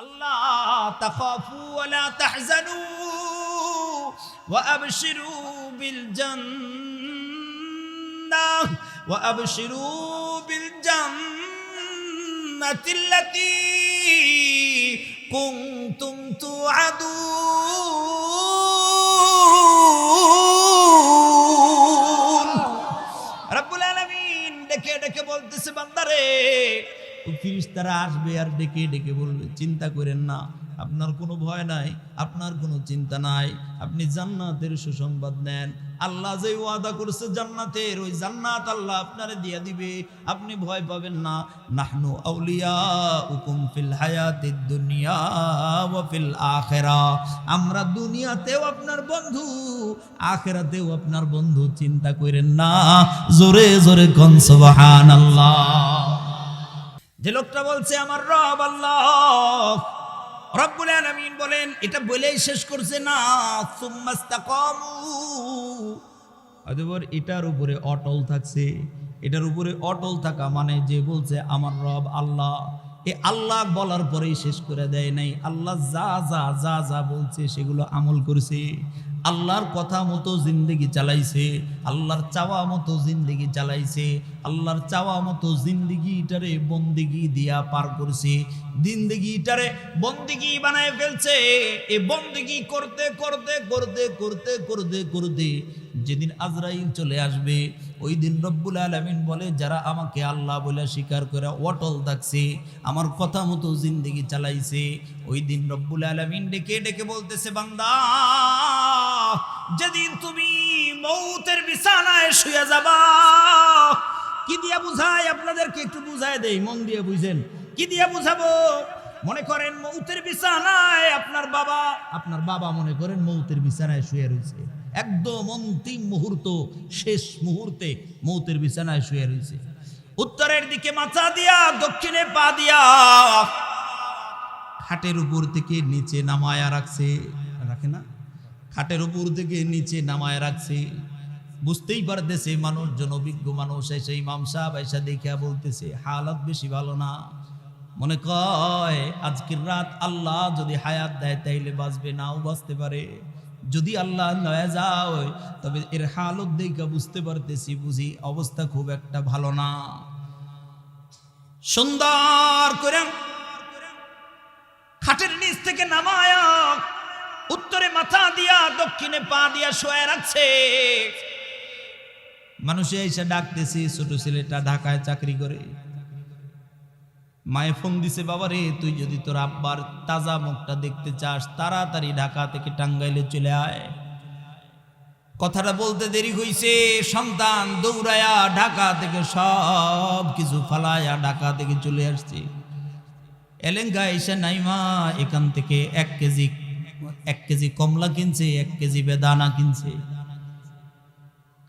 আল্লাহ ডেকে ডেকে বলতেছে বান্দারে ফিরিস্তারা আসবে আর ডেকে ডেকে বলবে, চিন্তা করেন না, আপনার কোনো ভয় নাই, আপনার কোনো চিন্তা নাই, আপনি জান্নাতের সুসংবাদ নেন। আল্লাহ যে ওয়াদা করেছে জান্নাতের, ওই জান্নাত আল্লাহ আপনারে দিয়ে দিবে, আপনি ভয় পাবেন না। নাহনু আউলিয়া উকুম ফিল হায়াতিদ দুনিয়া ওয়া ফিল আখিরা। আমরা দুনিয়াতেও আপনার বন্ধু, আখিরাতেও আপনার বন্ধু, চিন্তা করেন না। জোরে জোরে কোন সুবহানাল্লাহ। যে লোকটা বলছে, আমার রব আল্লাহ। রব্বুল আলামিন বলেন, এটা বলেই শেষ করছে না। সুম্মাস্তাকামু অতঃপর এটার উপরে অটল থাকছে। এটার উপরে অটল থাকা মানে যে বলছে, আমার রব আল্লাহ। এ আল্লাহ বলার পরেই শেষ করে দেয় নাই। আল্লাহ যা যা যা যা বলছে, সেগুলো আমল করছে। আল্লাহর কথা মতো জিন্দগি চালাইছে, আল্লাহর চাওয়া মতো জিন্দগি চালাইছে, আল্লাহর চাওয়া মতো জিন্দগিটারে বন্দিগি দিয়া পার করছে। জিন্দগিটারে বন্দিগি বানায় ফেলছে। এ বন্দিগি করতে করতে করতে করতে করতে করতে যেদিন আজরাইল চলে আসবে ওই দিন রব্বুল আলমিন বলে, যারা আমাকে আল্লাহ বলে স্বীকার করে অটল থাকছে, আমার কথা মতো জিন্দগি চালাইছে। ওই দিন রব্বুল আলমিন ডেকে ডেকে বলতেছে, বান্দা যেদিন তুমি মৌতের বিছানায় শুয়ে যাবা, কি দিয়া বুঝাই? আপনাদেরকে একটু বুঝায় দেই, মন দিয়ে বুঝেন। কি দিয়া বুঝাবো? মনে করেন মৌতের বিছানায় আপনার বাবা আপনার বাবা মনে করেন মৌতের বিছানায় শুয়ে রয়েছে। একদম অন্তিম মুহূর্ত, শেষ মুহূর্তে মৌতের বিছানায় শুয়ে রয়েছে। উত্তরের দিকে মাথা দিয়া, দক্ষিণে পা দিয়া, খাটের উপর থেকে নিচে নামায়া রাখছে। খাটের উপর থেকে নিচে নামায় রাখছে। বুঝতেই পারতেছে মানুষজন অভিজ্ঞ মানুষ, এসে ইমাম সাহেব এসে দেখিয়া বলতেছে, হালত বেশি ভালো না। মনে কয়, আজকের রাত আল্লাহ যদি হায়াত দেয় তাইলে বাঁচবে, নাও বাঁচতে পারে। যদি আল্লাহ নয়া যাও তবে এর হালত দেখা বুঝতে পারতেছি, বুঝি অবস্থা খুব একটা ভালো না। সুন্দর করে খাটের নিচ থেকে নামায়া উত্তরে মাথা দিয়া, দক্ষিণে পা দিয়া শোয়া রাখছে মানুষে এসে ডাকতেছে, ছোট ছেলেটা ঢাকায় চাকরি করে। মায়ে ফোন দিছে, বাবা রে, তুই যদি তোর আব্বার তাজা মুখটা দেখতে চাস, তাড়াতাড়ি ঢাকা থেকে টাঙ্গাইলে চলে আয়। কথাটা বলতে দেরি হইছে, সন্তান দৌড়ায়া ঢাকা থেকে সব কিছু ফালায়া ঢাকা থেকে চলে আসছে। এলেঙ্গা এসে, নাইমা, এখান থেকে এক কেজি এক কেজি কমলা কিনছে, এক কেজি বেদানা কিনছে।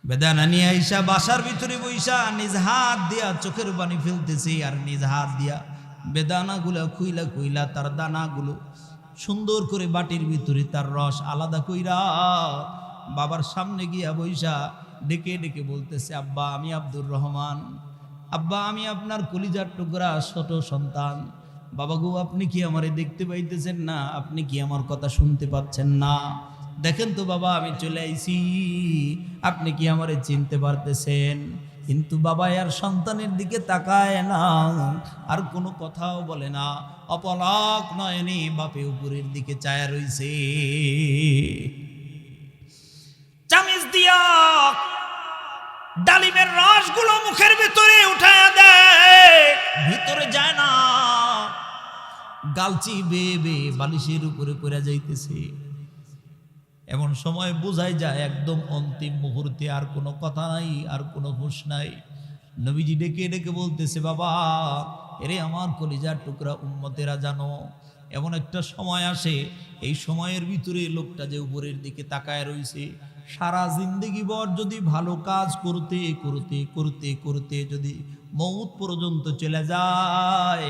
বেদানা নিয়ে আইসা বাসার ভিতরে বইসা নিজ হাত দিয়া চোখের পানি ফেলতেছে আর নিজ হাত দিয়া বেদানা গুলা খুইলা খুইলা তার দানা গুলো সুন্দর করে বাটির ভিতরে তার রস আলাদা কইরা বাবার সামনে গিয়া বইসা ডেকে ডেকে বলতেছে, আব্বা, আমি আব্দুর রহমান। আব্বা, আমি আপনার কলিজার টুকরা ছোট সন্তান। বাবা গো, আপনি কি আমারে দেখতে পাইতেছেন না? আপনি কি আমার কথা শুনতে পাচ্ছেন না? দেখেন তো বাবা, আমি চলে আইছি। আপনি কি আমারে চিনতে পারতেছেন? কিন্তু বাবা আর সন্তানের দিকে তাকায় না। আর কোনো কথাও বলে না। অপলক নয়নি বাপে উপরের দিকে চায়া রইছে। চামিচ দিয়া ডালিমের রসগুলো মুখের ভিতরে উঠায়া দেয়। ভিতরে যায় গালচি বেয়ে বেয়ে বালিশের উপরে পড়ে যাইতেছে। এমন সময় বোঝাই যায়, একদম অন্তিম মুহূর্তে আর কোনো কথা নাই, আর কোনো হুঁশ নাই। নবীজি ডেকে ডেকে বলতেছে, বাবা, এরে আমার কলিজার টুকরা উম্মতেরা জানো, এমন একটা সময় আসে, এই সময়ের ভিতরে লোকটা যে উপরের দিকে তাকায় রয়েছে সারা জিন্দগি বর যদি ভালো কাজ করতে করতে করতে করতে যদি মৌত পর্যন্ত চলে যায়।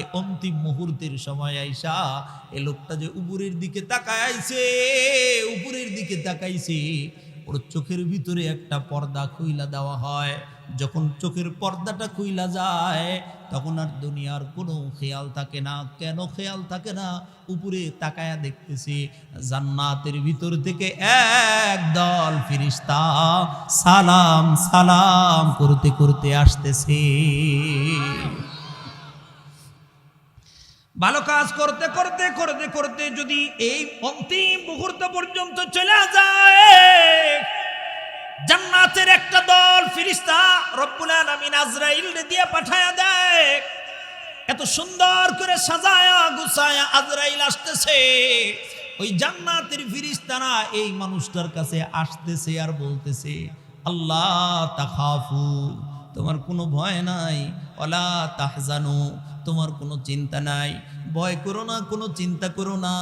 এ অন্তিম মুহূর্তের সময় আইসা এ লোকটা যে উপরের দিকে তাকাইছে, উপরের দিকে তাকাইছে ওর চোখের ভিতরে একটা পর্দা খুইলা দেওয়া হয়। যখন চোখের পর্দাটা খুইলা যায়, তখন আর দুনিয়ার কোনো খেয়াল থাকে না। কেন খেয়াল থাকে না? উপরে তাকায়া দেখতেছি, জান্নাতের ভিতর থেকে এক দল ফিরিস্তা সালাম সালাম করতে করতে আসতেছে। ভালো কাজ করতে করতে করতে করতে যদি এই অন্তিম মুহূর্ত পর্যন্ত চলে যায়, জান্নাতের একটা দল ফিরিস্তা রব্বুল আলামিন আজরাইল দিয়ে পাঠায়া দেয়। এত সুন্দর করে সাজায়া, গুছায়া আজরাইল আসতেছে। ওই জান্নাতের ফিরিস্তারা এই মানুষটার কাছে আসতেছে আর বলতেছে, আল্লাহ তাখাফু, তোমার কোনো ভয় নাই অলা তাহজানু। তোমার কোনো চিন্তা নাই। ভয় করো না, কোনো চিন্তা করো না।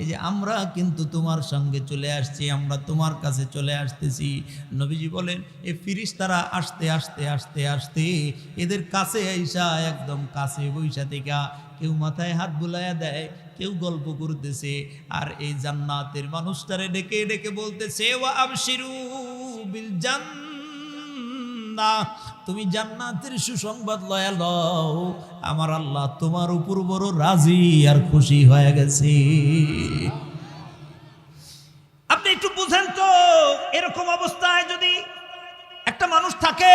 এই যে আমরা কিন্তু তোমার সঙ্গে চলে আসছি, আমরা তোমার কাছে চলে আসতেছি। নবীজি বলেন, এ ফিরিস্তারা আসতে আসতে আসতে আসতে এদের কাছে আইসা একদম কাছে বৈশা থেকে কেউ মাথায় হাত বুলাইয়া দেয়, কেউ গল্প করতেছে। আর এই জান্নাতের মানুষটারে ডেকে ডেকে বলতেছে জান্নাহ। তুমি জান্নাতের সুসংবাদ লয়া লও। আমার আল্লাহ তোমার উপর বড় রাজি আর খুশি হয়ে গেছে। আপনি একটু বুঝেন তো, এরকম অবস্থায় যদি একটা মানুষ থাকে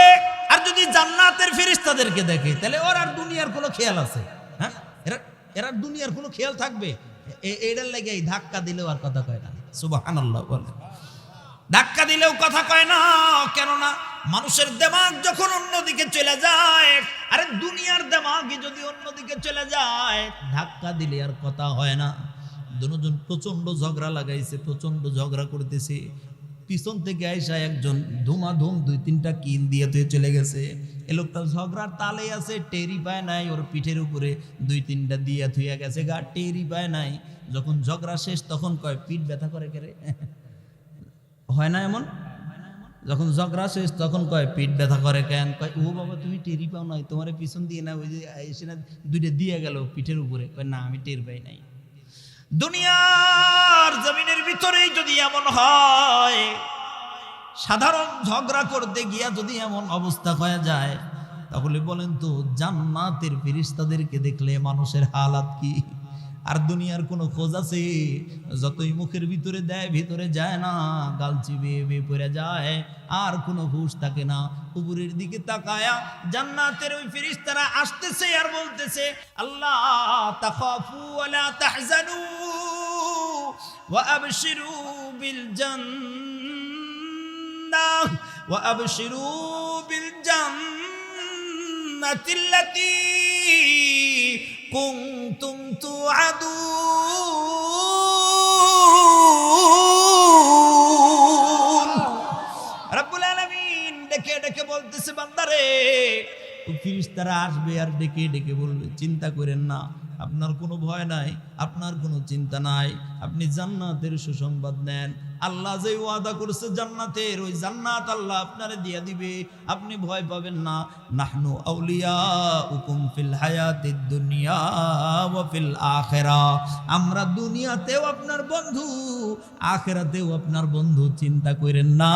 আর যদি জান্নাতের ফেরিস্তাদেরকে দেখে, তাহলে ওর আর দুনিয়ার কোনো খেয়াল আছে হ্যাঁ? এরা এরা দুনিয়ার কোনো খেয়াল থাকবে? এটার লেগে এই ধাক্কা দিলেও আর কথা কয় না। সুবহানাল্লাহ বলে। ধাক্কা দিলেও কথা কয় না, কেননা মানুষের দেমাগ যখন অন্যদিকে চলে যায়, আরে দুনিয়ার দেমাগই যদি অন্যদিকে চলে যায়, ধাক্কা দিলে আর কথা হয় না। দুজন প্রচণ্ড ঝগড়া লাগাইছে প্রচণ্ড ঝগড়া করতেছে। পিছন থেকে আইসা একজন ধুমাধুম দুই তিনটা কিল দিয়ে তুই চলে গেছে। এ লোকটা ঝগড়ার তালে আছে টেরি পায় নাই, ওর পিঠের উপরে দুই তিনটা দিয়া থুইয়া গেছে, গা টেরি পায় নাই। যখন ঝগড়া শেষ, তখন কয়, পিঠ ব্যথা করে কেরে? হয় না এমন? যখন ঝগড়া শেষ, তখন কয় পিঠ ব্যথা করে কেন? কয়, ও বাবা, তুমি টেরি পাও নাই, তোমার পিছন দিয়ে না, ওই যে এসে না দুইটা দিয়ে গেল পিঠের উপরে। কয়, না, আমি টের পাই নাই। দুনিয়ার জমিনের ভিতরেই যদি এমন হয়, সাধারণ ঝগড়া করতে গিয়া যদি এমন অবস্থা হয়ে যায়, তাহলে বলেন তো, জান্নাতের ফিরিস্তাদেরকে দেখলে মানুষের হালাত কি? আর দুনিয়ার কোনো খোঁজ আছে? যতই মুখের ভিতরে দেয়, ভিতরে যায় না। গাল চিবিয়ে বেয়ে পড়ে যায়, আর কোনো হুস থাকে না। উপরের দিকে তাকায়া জান্নাতের ওই ফেরেশতারা আসতেছে আর বলতেছে, আল্লাহ, তাখাফু ওয়ালা তাহজানু ওয়া আবশিরু বিল জান্নাহ ওয়া আবশিরু বান্দারে আসবে আর ডেকে ডেকে বলবে, চিন্তা করেন না, আপনার কোনো ভয় নাই, আপনার কোনো চিন্তা নাই, আপনি জান্নাতের সুসংবাদ নেন আল্লাহ যে ওয়াদা করছে জান্নাতের, ওই জান্নাত আল্লাহ আপনারে দিয়ে দিবে। আপনি ভয় পাবেন না। নাহনু আউলিয়া উকুম ফিল হায়াতিদ দুনিয়া ওয়া ফিল আখিরা। আমরা দুনিয়াতেও আপনার বন্ধু, আখেরাতেও আপনার বন্ধু, চিন্তা করেন না।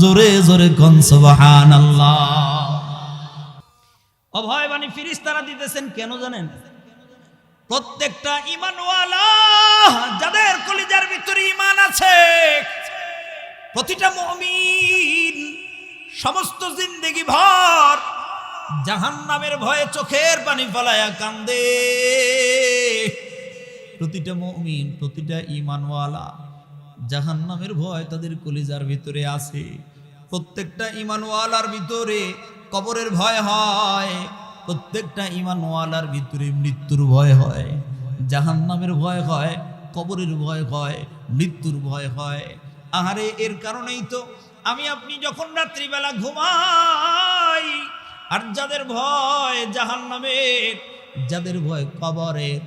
জোরে জোরে কোন সুবহানাল্লাহ। অভয় বাণী ফিরিস্তারা দিতেছেন কেন জানেন? প্রত্যেকটা ইমানওয়ালা যাদের কলিজার ভিতরে ইমান আছে, প্রতিটা মুমিন সমস্ত জিন্দেগি ভর জাহান্নামের ভয়ে চোখের পানি ফলায়া কান্দে। প্রতিটা মুমিন, প্রতিটা ইমানওয়ালা জাহান্নামের ভয় তাদের কলিজার ভিতরে আছে। প্রত্যেকটা ইমানওয়ালার ভিতরে কবরের ভয় হয়। প্রত্যেকটা ইমানওয়ালার ভিতরে মৃত্যুর ভয় হয়, জাহান্নামের ভয় হয়, কবরের ভয় হয়, মৃত্যুর ভয় হয়। আহারে, এর কারণেই তো আমি আপনি যখন রাত্রিবেলা ঘুমাই, আর যাদের ভয় জাহান্নামের, যাদের ভয় কবরের,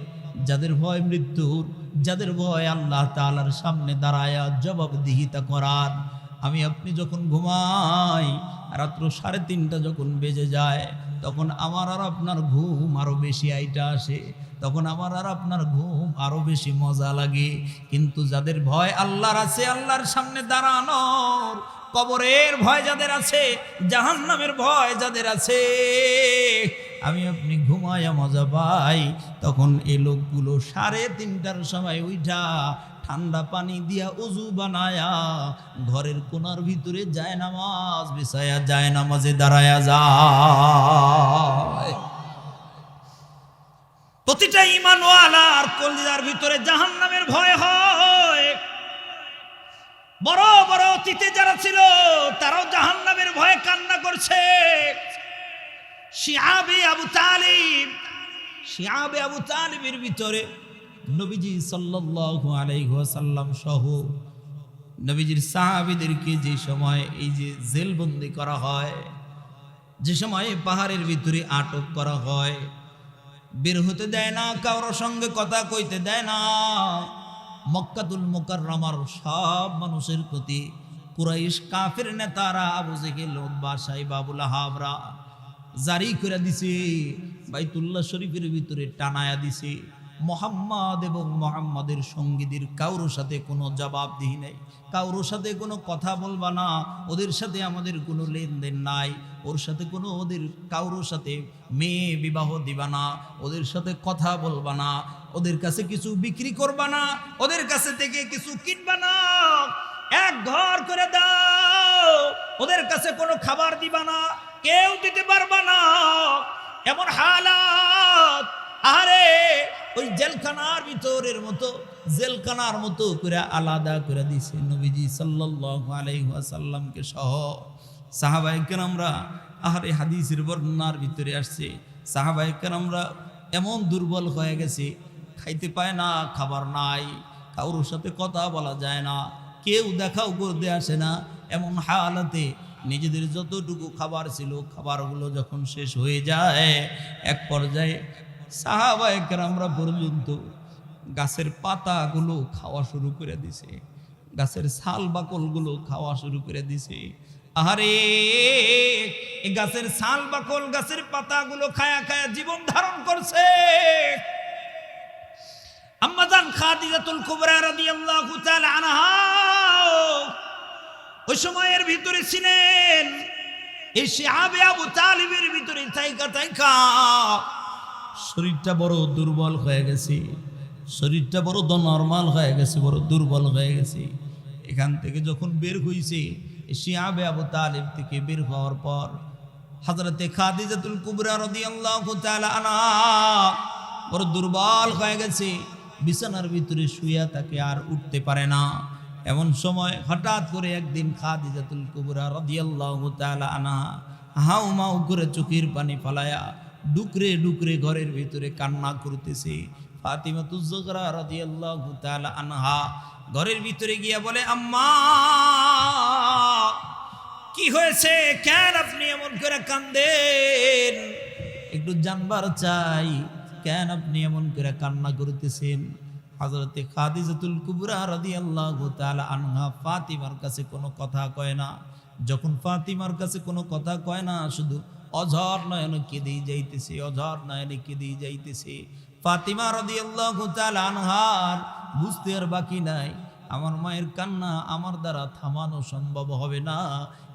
যাদের ভয় মৃত্যুর, যাদের ভয় আল্লাহ তালার সামনে দাঁড়ায়া জবাবদিহিতা করার, আমি আপনি যখন ঘুমাই, রাত্র সাড়ে তিনটা যখন বেজে যায় তখন আমার আর আপনার ঘুম আরও বেশি আইটা আসে। তখন আমার আর আপনার ঘুম আরও বেশি মজা লাগে। কিন্তু যাদের ভয় আল্লাহর আছে, আল্লাহর সামনে দাঁড়ানোর। কবরের ভয় যাদের আছে, জাহান্নামের ভয় যাদের আছে, আমি আপনি ঘুমায়া মজা পাই। তখন এই লোকগুলো সাড়ে তিনটার সময় উঠা ঠান্ডা পানি দিয়া উজু বানায়া ঘরের কোনার ভিতরে যায় নামাজ, বিছায়া যায় নামাজে দাঁড়ায়া যায়। প্রতিটা ইমানওয়ালার কলিজার ভিতরে জাহান্নামের ভয় হয়। বড় বড় অতীতে যারা ছিল, তারাও জাহান্নামের ভয়ে কান্না করছে। শিয়াবে আবু তালিব, শিয়াবে আবু তালিবের ভিতরে নবীজি সাল্লাল্লাহু আলাইহি সহ নবীজির সাহাবীদেরকে যে সময় এই যে জেলবন্দি করা হয়, যে সময় পাহাড়ের ভিতরে আটক করা হয়, বের হতে দেয় না, কারোর সঙ্গে কথা কইতে দেয় না, মক্কাতুল মোকাররমার সব মানুষের প্রতি কুরাইশ কাফের নেতারা, আবু জেহেল, উতবা, সাইব, আবুল হাবরা জারি করে দিছে, বাইতুল্লাহ শরীফের ভিতরে টানায়া দিছে। মোহাম্মদ এবং মোহাম্মদের সঙ্গীদের কারোর সাথে কোনো জবাবদিহি নেই, কারোর সাথে কোনো কথা বলবা না, ওদের সাথে আমাদের কোনো লেনদেন নাই, ওর সাথে কোনো ওদের কারোর সাথে মেয়ে বিবাহ দিবা না, ওদের সাথে কথা বলবা না, ওদের কাছে কিছু বিক্রি করবা না, ওদের কাছে থেকে কিছু কিনবা না, এক ঘর করে দাও, ওদের কাছে কোনো খাবার দিবা না, কেউ দিতে পারবা না, এমন হালাত আরে ওই জেলখানার ভিতরের মতো, জেলখানার মতো করে আলাদা করে দিছে নবীজি সাল্লাল্লাহু আলাইহি সহ। সাহাবায়ে কেরামরা আহারে হাদিসের বর্ণনার ভিতরে আসছে, সাহাবায়ে কেরামরা এমন দুর্বল হয়ে গেছে, খাইতে পায় না, খাবার নাই, কারোর সাথে কথা বলা যায় না, কেউ দেখাও করতে আসে না, এমন হালাতে নিজেদের যতটুকু খাবার ছিল, খাবারগুলো যখন শেষ হয়ে যায়, এক পর্যায়ে সাহাবায়করামরা পর্যন্ত গাছের পাতাগুলো খাওয়া শুরু করে দিছে, গাছের ছাল বাকলগুলো খাওয়া শুরু করে দিছে। আহারে গাছের ছাল বাকল, গাছের পাতাগুলো খায়া খায়া জীবন ধারণ করছে। আম্মাজান খাদিজাতুল কুবরা রাদিয়াল্লাহু তাআলা আনহা, ওই সময়ের ভিতরে ছিলেন, এই শিহাবে আবু তালিবের ভিতরে তাইকা তাইকা শরীরটা বড় দুর্বল হয়ে গেছে। শরীরটা বড় দ নর্মাল হয়ে গেছে, বড় দুর্বল হয়ে গেছে। এখান থেকে যখন বের এই শিয়াবে আবু তালিব থেকে বের হওয়ার পর হজরতে খাদিজাতুল কুবরা রাদিয়াল্লাহু তাআলা আনহা বড় দুর্বল হয়ে গেছে। বিছানার ভিতরে শুয়া তাকে আর উঠতে পারে না। এমন সময় হঠাৎ করে একদিন খাদিজাতুল কুবরা রাদিয়াল্লাহু তাআলা আনহা হাউ মাউ করে চোখের পানি ফালায়া ডুকরে ডুকরে ঘরের ভিতরে কান্না করতেছে। ফাতিমা তুজগরা রাদিয়াল্লাহু তাআলা আনহা ঘরের ভিতরে গিয়া বলে, আম্মা, কি হয়েছে? কেন আপনি এমন করে কান্দেন? একটু জানবার চাই, কেন আপনি এমন করে কান্না করতেছেন? হজরতে খাদিজাতুল কুবরা রাদিয়াল্লাহু তাআলা আনহা ফাতিমার কাছে কোনো কথা কয় না। যখন ফাতিমার কাছে কোনো কথা কয় না, শুধু অঝর নয়নে কেঁদেই যাইতেছে, অঝর নয়নে কেঁদেই যাইতেছে। ফাতিমা রাদিয়াল্লাহু আনহার বুঝতে আর বাকি নাই, আমার মায়ের কান্না আমার দ্বারা থামানো সম্ভব হবে না।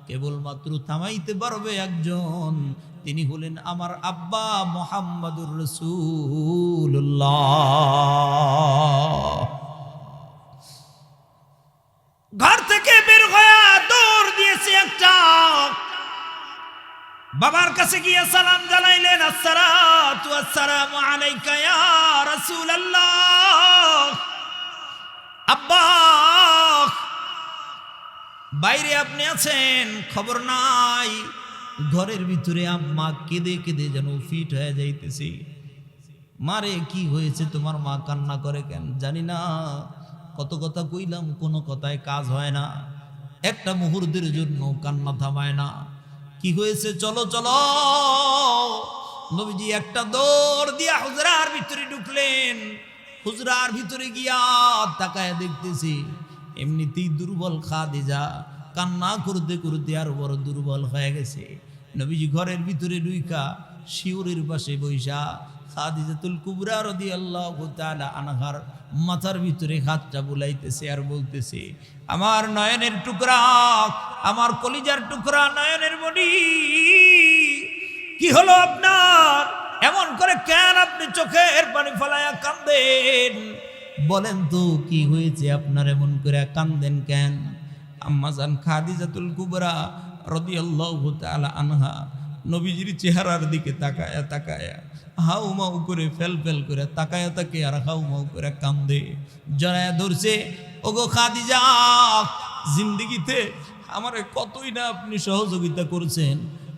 কেবলমাত্র থামাইতে পারবে একজন, তিনি হলেন আমার আব্বা মোহাম্মদুর রসুল্লাহ ঘর বাবার কাছে গিয়ে সালাম জানাইলেন বাইরে আপনি আছেন? খবর নাই। ঘরের ভিতরে আম্মা কেঁদে কেঁদে যেন ফিট হয়ে যাইতেছে। মারে, কি হয়েছে? তোমার মা কান্না করে কেন? জানি না। কত কথা কইলাম, কোনো কথায় কাজ হয় না। একটা মুহূর্তের জন্য কান্না থামায় না। কি হয়েছে? চলো চলো। নবীজি একটা দৌড় দিয়া হুজরার ভিতরে ঢুকলেন। হুজরার ভিতরে গিয়া তাকায় দেখতেছি, এমনিতেই দুর্বল খা খাদিজা কান্না করতে করতে আর বড় দুর্বল হয়ে গেছে। নবীজি ঘরের ভিতরে ডুইকা শিউরের পাশে বৈশা খাদিজাতুল কুবরা রাদিয়াল্লাহু তাআলা আনহার মাথার ভিতরে হাতটা বুলাইতেছে আর বলতেছে, আমার নয়নের টুকরা, আমার কলিজার টুকরা নয়নের মণি কি হলো আপনার? এমন করে কেন আপনি চোখের পানি ফলায়া কান্দেন? বলেন তো, কি হয়েছে আপনার এমন করে কান্দেন কেন? আম্মাজান খাদিজাতুল কুবরা রাদিয়াল্লাহু তাআলা আনহা নবীজির চেহারার দিকে তাকায়া তাকায়া হাউ মাউ করে ফেল ফেল করে তাকায়া তাকে আর হাউ মাউ করে কান্দে। জড়ায়া ধরছে, ওগো খাদিজা, জিন্দিগিতে আমারে কতই না আপনি সহযোগিতা করছেন,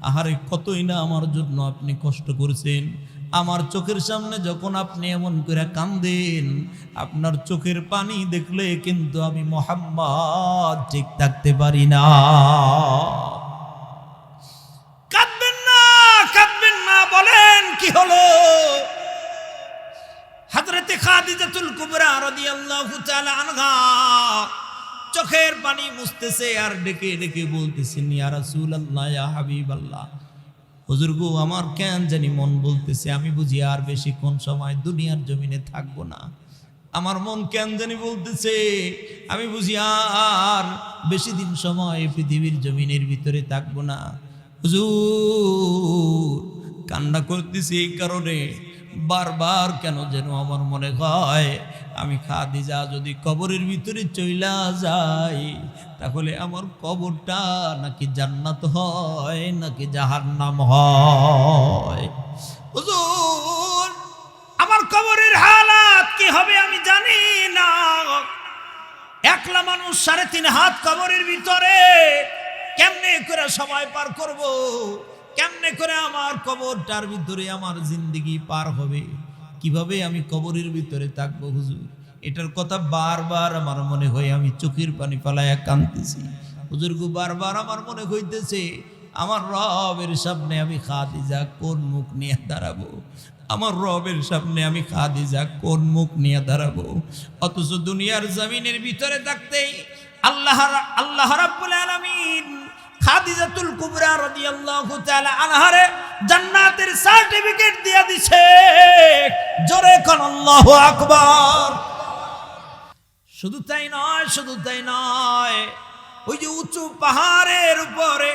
আহারে কতই না আমার জন্য আপনি কষ্ট করছেন। আমার চোখের সামনে যখন আপনি এমন করে কান্দেন, আপনার চোখের পানি দেখলে কিন্তু আমি মোহাম্মদ ঠিক থাকতে পারি না কাঁদবেন না কাঁদবেন না বলেন কি হলো? হযরতে খাদিজাতুল কুবরা রাদিয়াল্লাহু তাআলা আনহা চোখের পানি মুছতেছে আর ডেকে ডেকে বলতেছেন, ইয়া রাসূলুল্লাহ, ইয়া হাবিবাল্লাহ। হুজুর গো, আমার কেন জানি মন বলতেছে, আমি বুঝি আর বেশি কোন সময় দুনিয়ার জমিনে থাকব না। আমার মন কেন জানি বলতেছে, আমি বুঝি আর বেশি দিন সময় পৃথিবীর জমিনের ভিতরে থাকব না। হুজুর কান্না করতেছি এই কারণে বারবার কেন যেন আমার মনে হয়, আমি খাদিজা যদি কবরের ভিতরে চইলা যাই, তাহলে আমার কবরটা নাকি জান্নাত হয়, নাকি জাহান্নাম হয়? আমার কবরের হালাত কি হবে আমি জানি না। একলা মানুষ সাড়ে তিন হাত কবরের ভিতরে কেমনে করে সময় পার করব? কেমনে করে আমার কবরটার ভিতরে আমার জিন্দগি পার হবে? কীভাবে আমি কবরের ভিতরে থাকব হুজুর? এটার কথা বারবার আমার মনে হয় আমি চোখের পানি পালায়া কাঁদতেছি। হুজুর গো, বারবার আমার মনে হইতেছে, আমার রবের সামনে আমি খাদিজা কোন মুখ নিয়ে দাঁড়াবো? আমার রবের সামনে আমি খাদিজা কোন মুখ নিয়ে দাঁড়াবো? অথচ দুনিয়ার জমিনের ভিতরে থাকতেই আল্লাহ আল্লাহ রাব্বুল আলামিন খাদিজাতুল কুবরা রাদিয়াল্লাহু তাআলা আনহারে জান্নাতের সার্টিফিকেট দিয়া দিছে। জোরে কোন আল্লাহু আকবার। শুধু তাই নয়, শুধু তাই নয়, ওই যে উঁচু পাহাড়ের উপরে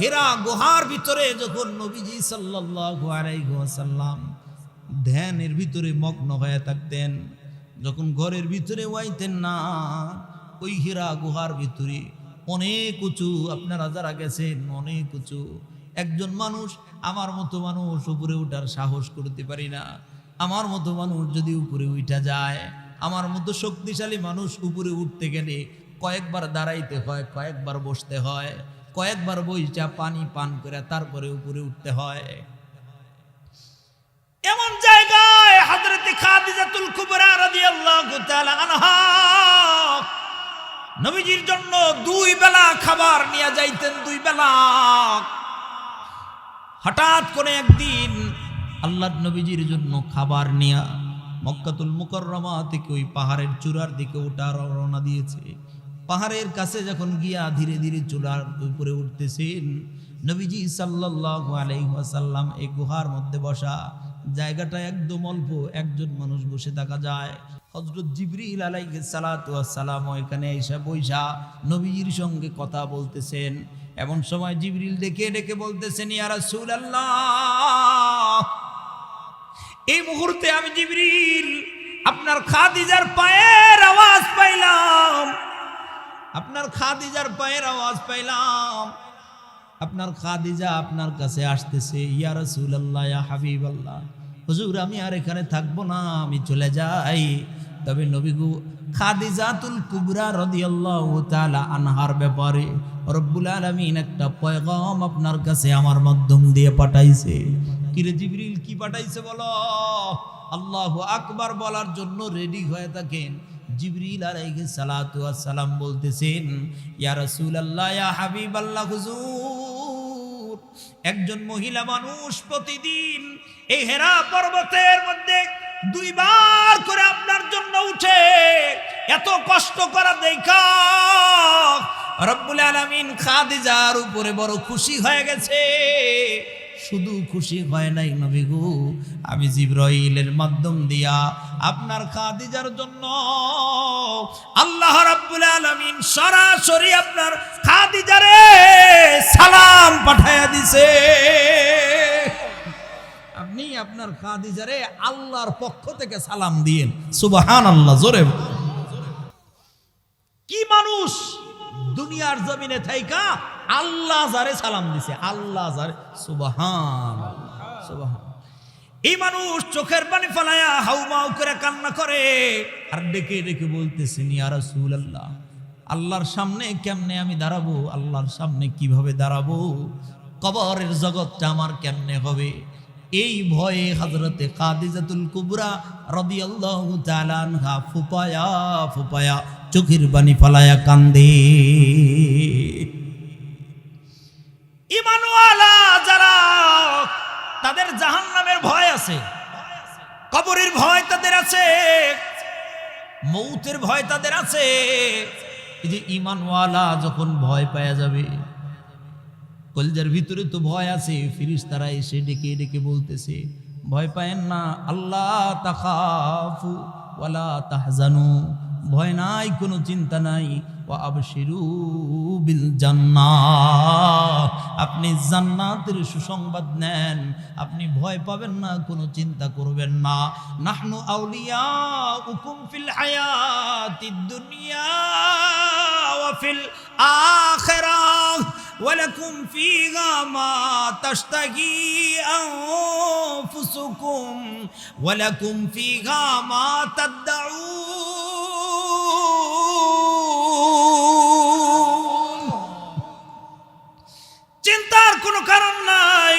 হেরা গুহার ভিতরে যখন নবীজি সাল্লাল্লাহু আলাইহি ওয়াসাল্লাম ধ্যানের ভিতরে মগ্ন হয়ে থাকতেন, যখন ঘরের ভিতরে ওয়াইতেন না, ওই হীরা গুহার ভিতরে অনেক উঁচু, আপনারা যারা গেছেন অনেক উঁচু। একজন মানুষ, আমার মতো মানুষ উপরে উঠার সাহস করতে পারি না। আমার মতো মানুষ যদি উপরে উঠা যায়, আমার মতো শক্তিশালী মানুষ উপরে উঠতে গেলে কয়েকবার দাঁড়াইতে হয়, কয়েকবার বসতে হয়, কয়েকবার বইটা পানি পান করে তারপরে উপরে উঠতে হয়। এমন জায়গায় নবীজির জন্য দুই বেলা খাবার নিয়ে যাইতেন, দুই বেলা। হঠাৎ করে একদিন আল্লাহর নবীজির জন্য খাবার নিয়ে মক্কাতুল মুকররমা থেকে ওই পাহাড়ের চূড়ার দিকে ওঠা রওনা দিয়েছে। পাহাড়ের কাছে যখন গিয়া ধীরে ধীরে চূড়ার উপরে উঠতেছেন, নবীজি সাল্লাল্লাহু আলাইহি এই গুহার মধ্যে বসা, জায়গাটা একদম অল্প, একজন মানুষ বসে থাকা যায়। হজরত জিবরিল আলাইহিস সালাতু ওয়াস সালাম এখানে এসে বৈশা নবীজির সঙ্গে কথা বলতেছেন। এমন সময় জিবরিল ডেকে ডেকে বলতেছেন, ইয়া রাসূলুল্লাহ, এই মুহূর্তে আমি জিবরিল, আপনার খাদিজার পায়ের আওয়াজ পাইলাম। আপনার খাদিজার পায়ের আওয়াজ পাইলাম। আপনার খাদিজা আপনার কাছে আসতেছে, ইয়া রাসূলুল্লাহ, ইয়া হাবিবাল্লাহ, হুজুর আমি আর এখানে থাকব না, আমি চলে যাই। তবে নবীগু খাদিজাতুল কুবরা রদিয়াল্লাহ তালা আনহার ব্যাপারে রব্বুল আলামিন একটা পয়গাম আপনার কাছে আমার মাধ্যম দিয়ে পাঠাইছে। কিরে জিবরিল, কি পাঠাইছে বলো? আল্লাহ আকবার বলার জন্য রেডি হয়ে থাকেন। জিবরিল আলাইহিস সালাতু সালাম বলতেছেন, ইয়া রাসূলুল্লাহ, ইয়া হাবিবাল্লাহ, হুজুর, একজন মহিলা মানুষ প্রতিদিন এই হেরা পর্বতের মধ্যে দুইবার করে আপনার জন্য উঠে এত কষ্ট করা দেখা। রব্বুল আলামিন খাদিজার উপরে বড় খুশি হয়ে গেছে। শুধু খুশি হয় নাই নবী গো, আমি জিব্রাইলের মাধ্যম দিয়া আপনার খাদিজার জন্য আল্লাহ রাব্বুল আলামিন সরাসরি আপনার খাদিজারে সালাম পাঠায়া দিছে। আপনি আপনার খাদিজারে আল্লাহর পক্ষ থেকে সালাম দিয়েন। সুবহান আল্লাহ জোরে কি মানুষ দুনিয়ার জমিনে থাইকা আল্লাহ যারে সালাম দিছে, আল্লাহ যারে সুবহান সুবহান এই মানুষ চোখের পানি ফলায়া হাউমাউ করে কান্না করে, আর ডেকে ডেকে বলতেছেন ইয়া রাসূলুল্লাহ, আল্লাহর সামনে কেমনে আমি দাঁড়াবো? আল্লাহর সামনে কীভাবে দাঁড়াবো? কবরের জগৎটা আমার কেমনে হবে? এই ভয়ে হজরতে কাদিজাতুল কুবরা রাদিয়াল্লাহু তাআলা আনহা ফুপায়া ফুপায়া চোখের পানি ফলায়া কান্দে। ইমানওয়ালা যারা, তাদের জাহান্নামের ভয় আছে, কবরের ভয় তাদের আছে, মৌতের ভয় তাদের আছে। এই যে ইমানওয়ালা যখন ভয় পাওয়া যাবে কলজার ভিতরে তো ভয় আছে ফিরিস তারা এসে ডেকে ডেকে বলতেছে, ভয় পায়েন না, আল্লাহ তাখাফু ওয়ালা তাহজানু, ভয় নাই, কোনো চিন্তা নাই ও আবশিরু বিল জান্নাত, আপনি জান্নাতের সুসংবাদ নেন, আপনি ভয় পাবেন না, কোনো চিন্তা করবেন না, নাহনু আউলিয়া উকুম ফিল হায়াতিদ দুনিয়া ওয়া ফিল আখিরাহ ولكم فيها ما تشتهي أنفسكم ولكم فيها ما تدعون চিন্তার কোনো কারণ নাই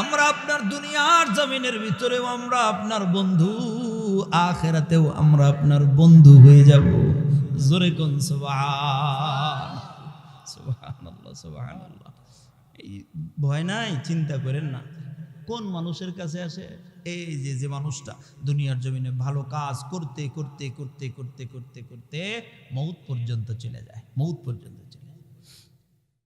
আমরা আপনার দুনিয়ার জমিনের ভিতরেও আমরা আপনার বন্ধু আখেরাতেও আমরা আপনার বন্ধু হয়ে যাব জোরে কোন সুবহান সুবহানাল্লাহ সুবহানাল্লাহ এই ভয় নাই, চিন্তা করেন না। কোন মানুষের কাছে আসে? এই যে যে মানুষটা দুনিয়ার জমিনে ভালো কাজ করতে করতে করতে করতে করতে করতে মৌত পর্যন্ত চলে যায়, মৌত পর্যন্ত